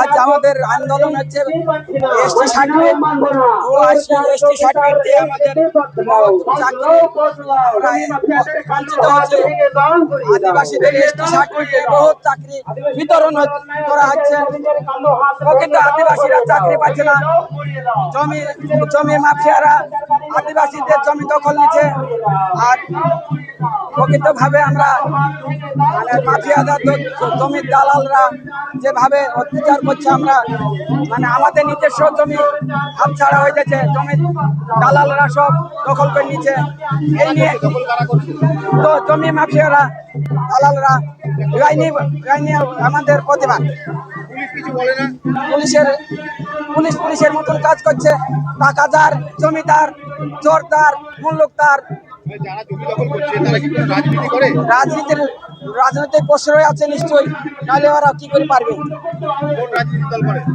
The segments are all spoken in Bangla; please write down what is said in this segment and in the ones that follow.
আজ আমাদের আন্দোলন হচ্ছে এসটি সার্টিফিকেট ও এসটি চাকরি আমরা আদিবাসীদের এসটি সার্টিফিকেট বহুত চাকরি বিতরণ করা হচ্ছে। প্রকৃত আদিবাসীরা চাকরি পাচ্ছে না। জমি জমি মাফিয়ারা আদিবাসীদের জমি দখল নিচ্ছে। আর প্রকৃতভাবে আমরা মানে মাফিয়াদের জমির দালালরা যেভাবে অত্যাচার করছে আমরা মানে আমাদের নিজস্ব জমি হাতছাড়া হয়ে গেছে, জমির দালালরা সব দখল করে নিচ্ছে এই নিয়ে তো জমি মাফিয়ারা, দালালরা আমাদের প্রতিবাদ। পুলিশের পুলিশ পুলিশের মতন কাজ করছে। টাকাদার, জমিদার, জোরদার মুল্লুকদার মানে রাজনীতির রাজনৈতিক প্রশ্রয় আছে নিশ্চয়ই। নাহলে ওরা কি করে পারবে?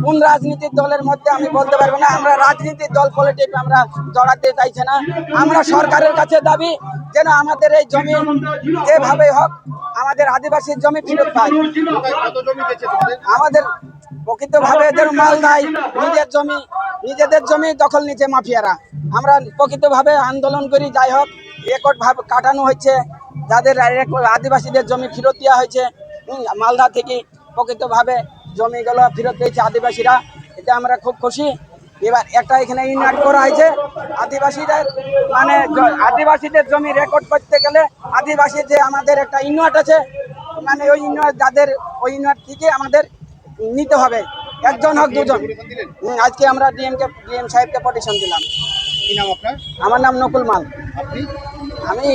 কোন রাজনীতির দলের মধ্যে আমি বলতে পারব না। আমরা রাজনীতির দল পলিটিক্স আমরা জড়াতে চাইছে না। আমরা সরকারের কাছে দাবি যেন আমাদের এই জমি যেভাবে হোক আমাদের আদিবাসীর জমি ফেরত পায়। আমাদের প্রকৃতভাবে এদের মাল নাই। নিজের জমি নিজেদের জমি দখল নিচ্ছে মাফিয়ারা। আমরা প্রকৃতভাবে আন্দোলন করি যাই হোক। রেকর্ড ভাবে কাটানো হচ্ছে যাদের আদিবাসীদের জমি ফেরত দেওয়া হয়েছে মালদা থেকে প্রকৃতভাবে জমিগুলো ফেরত পেয়েছে আদিবাসীরা। এটা আমরা খুব খুশি। এবার একটা এখানে ইউনিট করা হয়েছে। আদিবাসীদের মানে আদিবাসীদের জমি রেকর্ড করতে গেলে আদিবাসী যে আমাদের একটা ইউনিট আছে মানে ওই ইউনিট যাদের ওই ইউনিট থেকে আমাদের নিতে হবে। একজন হোক দুজন। আজকে আমরা ডিএমকে ডিএম সাহেবকে পটিশন দিলাম। কি নাম আপনার? আমার নাম নকুল মাল। আপনি? আমি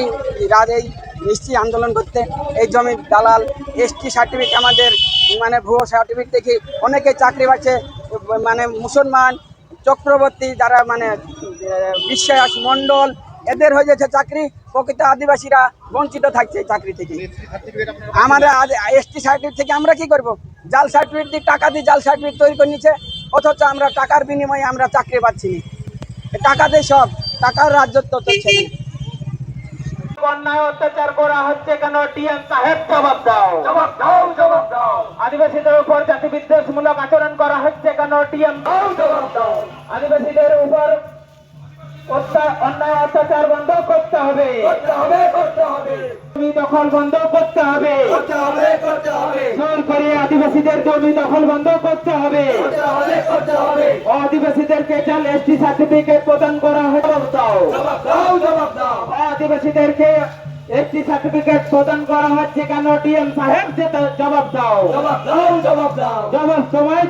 রাত এই মিষ্টি আন্দোলন করতে এই জমির দালাল এসটি সার্টিফিকেট আমাদের মানে ভুয়ো সার্টিফিকেট দেখি অনেকে চাকরি পাচ্ছে মানে মুসলমান চক্রবর্তী যারা মানে বিশ্বাস মণ্ডল এদের হয়ে যাচ্ছে চাকরি প্রকৃত আদিবাসীরা বঞ্চিত থাকছে চাকরি থেকে। আমাদের এসটি সার্টিফিকেট থেকে আমরা কি করব? জাল সার্টিফিকেট দিয়ে টাকা দিয়ে জাল সার্টিফিকেট তৈরি করে নিচ্ছে অথচ আমরা টাকার বিনিময়ে আমরা চাকরি পাচ্ছি না। টাকা দিয়ে সব টাকার রাজ্যত্ব চলছে না অন্যায় অত্যাচার করা হচ্ছে কেন? ডিএম সাহেব জবাব দাও। জবাব দাও জবাব দাও। আদিবাসীদের উপর জাতি বিদ্বেষমূলক আচরণ করা হচ্ছে কেন? ডিএম দাও জবাব দাও। আদিবাসীদের উপর অন্যায় অত্যাচার বন্ধ করতে হবে। করতে হবে করতে হবে। জমি দখল বন্ধ করতে হবে। করতে হবে হবে। আদিবাসীদের জমি দখল বন্ধ করতে হবে। করতে হবে করতে হবে। আদিবাসীদেরকে জাল এসটি সার্টিফিকেট প্রদান করা হয় জবাব দাও জবাব দাও জবাব দাও আদিবাসীদেরকে একটি সার্টিফিকেট প্রদান করা হচ্ছে কেন? ডিএম সাহেব জবাব দাও। জবাব দাও জবাব দাও। জবাব সময়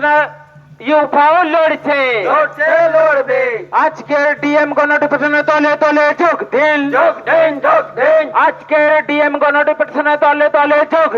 ইউফাও লড়ছে। লড়ছে। লড়বে। আজকের ডিএম গণডিপুটেশনে তলে তলে যোগ দিন। যোগ দিন যোগ দিন। আজকের ডিএম গণডিপুটেশনে তলে তলে যোগ